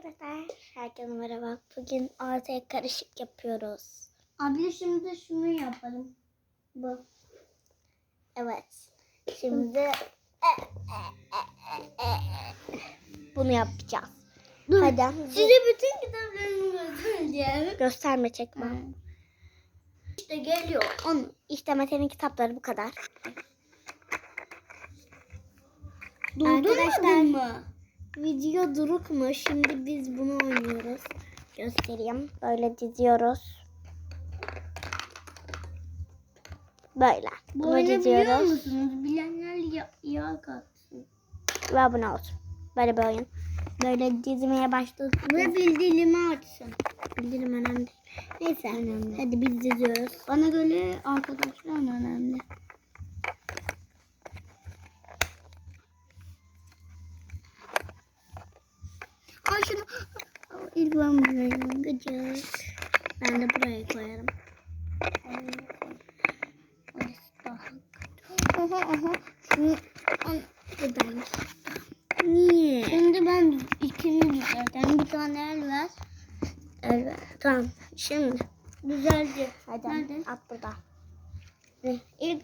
Arkadaşlar herkese merhaba. Bugün ortaya karışık yapıyoruz. Abla şimdi şunu yapalım. Bu. Evet. Şimdi bunu yapacağız. Dur. Hadi. Size bütün kitaplarımı göstereceğim. Gösterme çekme. İşte geliyor. Onu işte Mete'nin kitapları bu kadar. Durdurmadın mı? Video duruk mu? Şimdi biz bunu oynuyoruz. Göstereyim. Böyle diziyoruz. Böyle. Bu Bunu diziyoruz. musunuz? Bilenler ya, ya kalksın. Ve abone olsun. Böyle bir oyun. Böyle dizmeye başladık. Ve bildirimimi açsın. Bildirim önemli değil. Neyse. Hadi biz diziyoruz. Bana göre arkadaşlar önemli. Ay şunu. İlk ben buraya gıcık. Ben de buraya koyarım. Orası daha kötü. Oha oha. Şunu, an- Buradaymış. Niye? şimdi ben ikini düzelteceğim. Bir tane el ver. Evet. Tamam. Şimdi. Düzeldi. Hadi Nerede? at burada. İlk,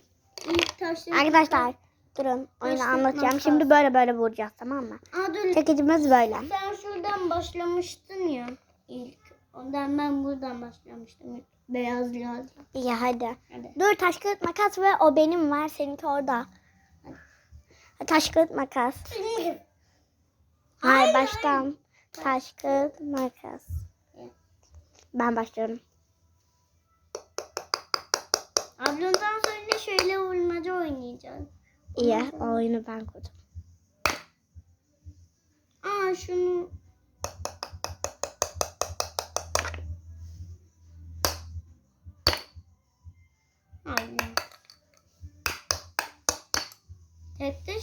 ilk taşları... Arkadaşlar durun. Oyunu anlatacağım. lazım. Şimdi böyle böyle vuracağız tamam mı? Aa dur. Çekicimiz böyle. Sen şuradan başlamıştın ya ilk. Ondan ben buradan başlamıştım. Beyaz lazım. İyi hadi. Hadi. Dur taş kağıt makas ve o benim var. Seninki orada. Taş kağıt makas. Hayır baştan. Taş kağıt makas. Evet. Ben başlıyorum. Ablamdan sonra şöyle vurmaca oynayacağız. İyi. O oyunu ben kurdum. Aa şunu Aynen.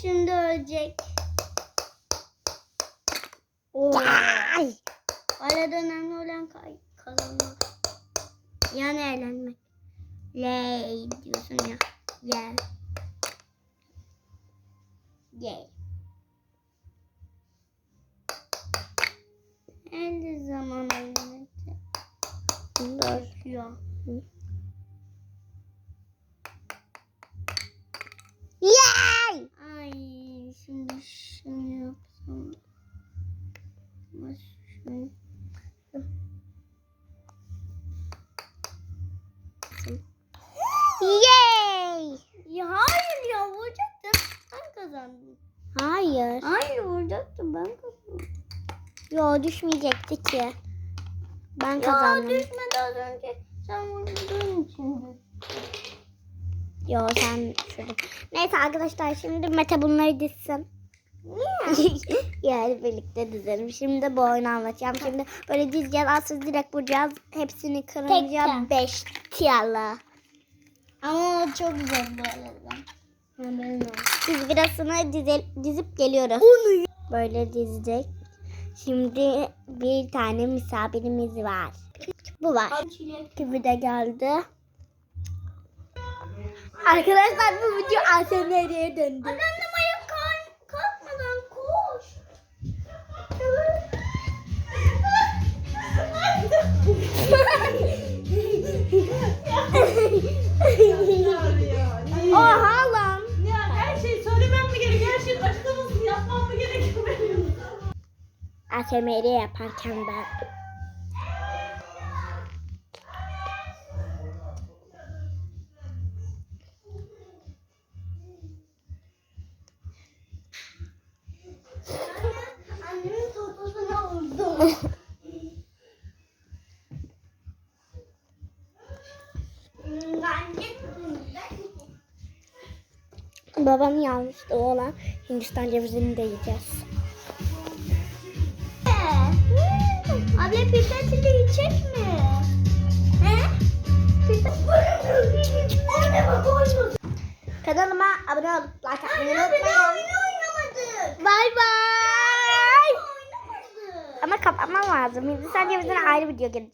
Şimdi ölecek. Oo. Ay. Arada önemli olan kay kazanmak. Yani eğlenmek. Ley diyorsun ya. Gel. Gel. Her zaman oynamak. Dur. Ya. Yay! Ay şimdi şunu yapsam. Ama şunu. Yay! Ya hayır ya vuracaktım. Ben kazandım. Hayır. Hayır vuracaktım ben kazandım. Yo düşmeyecekti ki. Ben Ya kazandım. düşmedi az önce. Sen vurduğun için. Yo sen düşürdün. Neyse arkadaşlar şimdi Mete bunları dizsin. Niye? yani birlikte dizelim. Şimdi bu oyunu anlatacağım. Şimdi böyle dizeceğiz. Aslında direkt vuracağız. Hepsini kırınca Tekte. 5 tiyalı. Ama çok zor bu arada. Biz birasını dize, dizip geliyoruz. Böyle dizecek. Şimdi bir tane misafirimiz var. Bu var. Gibi de geldi. Arkadaşlar bu video ASMR'ye döndü. Ayıp kalk, kalkmadan koş. ASMR yaparken ben. Annemin totosuna vurdum. Babamın yanlışlığı olan Hindistan cevizini de yiyeceğiz. Abla pipetini yiyecek mi? He? Kanalıma abone olup like atmayı unutmayın. Bay bay. Ama kapatmam lazım. Hindistan cevizine ayrı video gelecek.